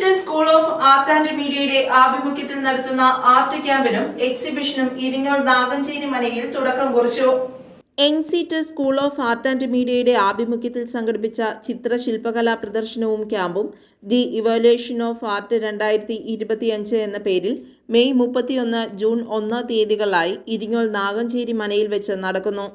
Seater school of art and മീഡിയയുടെ ആഭിമുഖ്യത്തിൽ നടത്തുന്ന ആർട്ട് ക്യാമ്പിനും എക്സിബിഷനും ഇരിങ്ങോൾ നാഗഞ്ചേരി മനയിൽ തുടക്കം കുറിച്ചു. എൻസീറ്റർ സ്കൂൾ ഓഫ് ആർട്ട് ആൻഡ് മീഡിയയുടെ ആഭിമുഖ്യത്തിൽ സംഘടിപ്പിച്ച ചിത്രശില്പകലാ പ്രദർശനവും ക്യാമ്പും ദി ഇവാലുവേഷൻ ഓഫ് ആർട്ട് രണ്ടായിരത്തി ഇരുപത്തിയഞ്ച് എന്ന പേരിൽ മെയ് മുപ്പത്തിയൊന്ന് ജൂൺ ഒന്ന് തീയതികളായി ഇരിങ്ങോൾ നാഗഞ്ചേരി മനയിൽ വെച്ച് നടക്കുന്നു.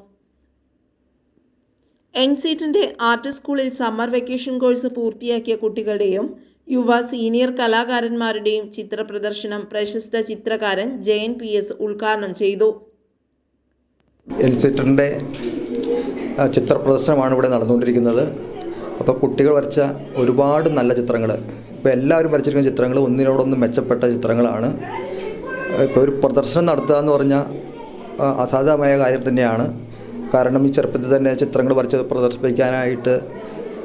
എൻസീറ്റിന്റെ ആർട്ട് സ്കൂളിൽ സമ്മർ വെക്കേഷൻ കോഴ്സ് പൂർത്തിയാക്കിയ കുട്ടികളുടെയും യുവ സീനിയർ കലാകാരന്മാരുടെയും ചിത്രപ്രദർശനം പ്രശസ്ത ചിത്രകാരൻ ജയൻ പി എസ് ഉദ്ഘാടനം ചെയ്തു. എൽസിറ്ററിന്റെ ചിത്ര പ്രദർശനമാണ് ഇവിടെ നടന്നുകൊണ്ടിരിക്കുന്നത്. അപ്പോൾ കുട്ടികൾ വരച്ച ഒരുപാട് നല്ല ചിത്രങ്ങൾ. ഇപ്പോൾ എല്ലാവരും വരച്ചിരിക്കുന്ന ചിത്രങ്ങൾ ഒന്നിനോടൊന്ന് മെച്ചപ്പെട്ട ചിത്രങ്ങളാണ്. ഇപ്പോൾ ഒരു പ്രദർശനം നടത്തുക എന്ന് പറഞ്ഞാൽ അസാധാരണമായ കാര്യം തന്നെയാണ്. കാരണം ഈ ചെറുപ്പത്തിൽ തന്നെ ചിത്രങ്ങൾ വരച്ച് പ്രദർശിപ്പിക്കാനായിട്ട്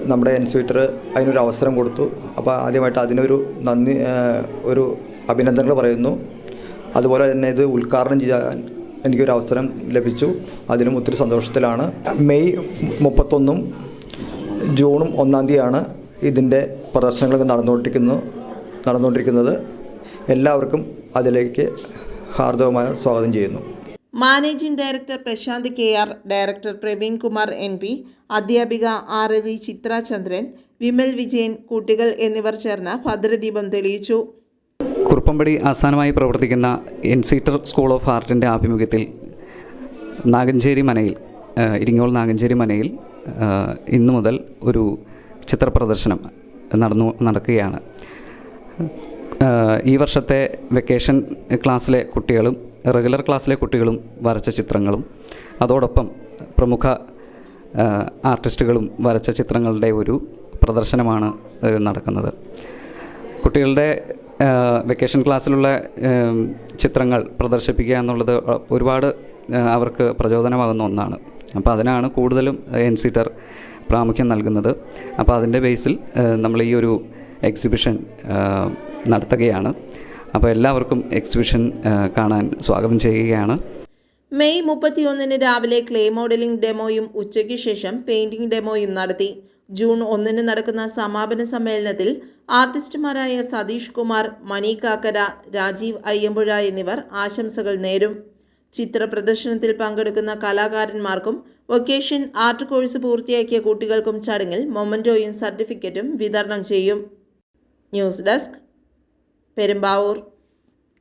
നമ്മുടെ എൻസ്വീറ്റർ അതിനൊരു അവസരം കൊടുത്തു. അപ്പോൾ ആദ്യമായിട്ട് അതിനൊരു നന്ദി ഒരു അഭിനന്ദനങ്ങൾ പറയുന്നു. അതുപോലെ തന്നെ ഇത് ഉദ്ഘാടനം ചെയ്യാൻ എനിക്കൊരു അവസരം ലഭിച്ചു. അതിനും ഒത്തിരി സന്തോഷത്തിലാണ്. മെയ് മുപ്പത്തൊന്നും ജൂണും ഒന്നാം തീയതിയാണ് ഇതിന്റെ പ്രദർശനങ്ങൾ നടന്നുകൊണ്ടിരിക്കുന്നു നടന്നുകൊണ്ടിരിക്കുന്നത്. എല്ലാവർക്കും അതിലേക്ക് ഹാർദവമായ സ്വാഗതം ചെയ്യുന്നു. Managing director Prasanth K R director Praveen Kumar N P അധ്യാപിക ആർ രവി ചിത്ര ചന്ദ്രൻ വിമൽ വിജയൻ കുട്ടികൾ എന്നിവർ ചേർന്ന് ഭദ്രദീപം തെളിയിച്ചു. കുറുപ്പമ്പടി ആസ്ഥാനമായി പ്രവർത്തിക്കുന്ന എൻസീറ്റർ സ്കൂൾ ഓഫ് ആർട്ടിന്റെ ആഭിമുഖ്യത്തിൽ നാഗഞ്ചേരി മനയിൽ ഇരിങ്ങോൾ നാഗഞ്ചേരി മനയിൽ ഇന്നു മുതൽ ഒരു ചിത്രപ്രദർശനം നടന്നു നടക്കുകയാണ്. ഈ വർഷത്തെ വെക്കേഷൻ ക്ലാസ്സിലെ കുട്ടികളും റെഗുലർ ക്ലാസ്സിലെ കുട്ടികളും വരച്ച ചിത്രങ്ങളും അതോടൊപ്പം പ്രമുഖ ആർട്ടിസ്റ്റുകളും വരച്ച ചിത്രങ്ങളുടെ ഒരു പ്രദർശനമാണ് നടക്കുന്നത്. കുട്ടികളുടെ വെക്കേഷൻ ക്ലാസ്സിലുള്ള ചിത്രങ്ങൾ പ്രദർശിപ്പിക്കുക എന്നുള്ളത് ഒരുപാട് അവർക്ക് പ്രചോദനമാകുന്ന ഒന്നാണ്. അപ്പോൾ അതിനാണ് കൂടുതലും എൻ സീറ്റർ പ്രാമുഖ്യം നൽകുന്നത്. അപ്പോൾ അതിന്റെ ബേസിൽ നമ്മൾ ഈ ഒരു എക്സിബിഷൻ നടത്തുകയാണ്. അപ്പോൾ എല്ലാവർക്കും എക്സിബിഷൻ കാണാൻ സ്വാഗതം ചെയ്യുകയാണ്. മെയ് മുപ്പത്തിയൊന്നിന് രാവിലെ ക്ലേ മോഡലിംഗ് ഡെമോയും ഉച്ചയ്ക്ക് ശേഷം പെയിന്റിംഗ് ഡെമോയും നടത്തി. ജൂൺ ഒന്നിന് നടക്കുന്ന സമാപന സമ്മേളനത്തിൽ ആർട്ടിസ്റ്റുമാരായ സതീഷ് കുമാർ മണി കാക്കര രാജീവ് അയ്യമ്പുഴ എന്നിവർ ആശംസകൾ നേരും. ചിത്ര പ്രദർശനത്തിൽ പങ്കെടുക്കുന്ന കലാകാരന്മാർക്കും വൊക്കേഷൻ ആർട്ട് കോഴ്സ് പൂർത്തിയാക്കിയ കുട്ടികൾക്കും ചടങ്ങിൽ മൊമന്റോയും സർട്ടിഫിക്കറ്റും വിതരണം ചെയ്യും. News desk Perumbavoor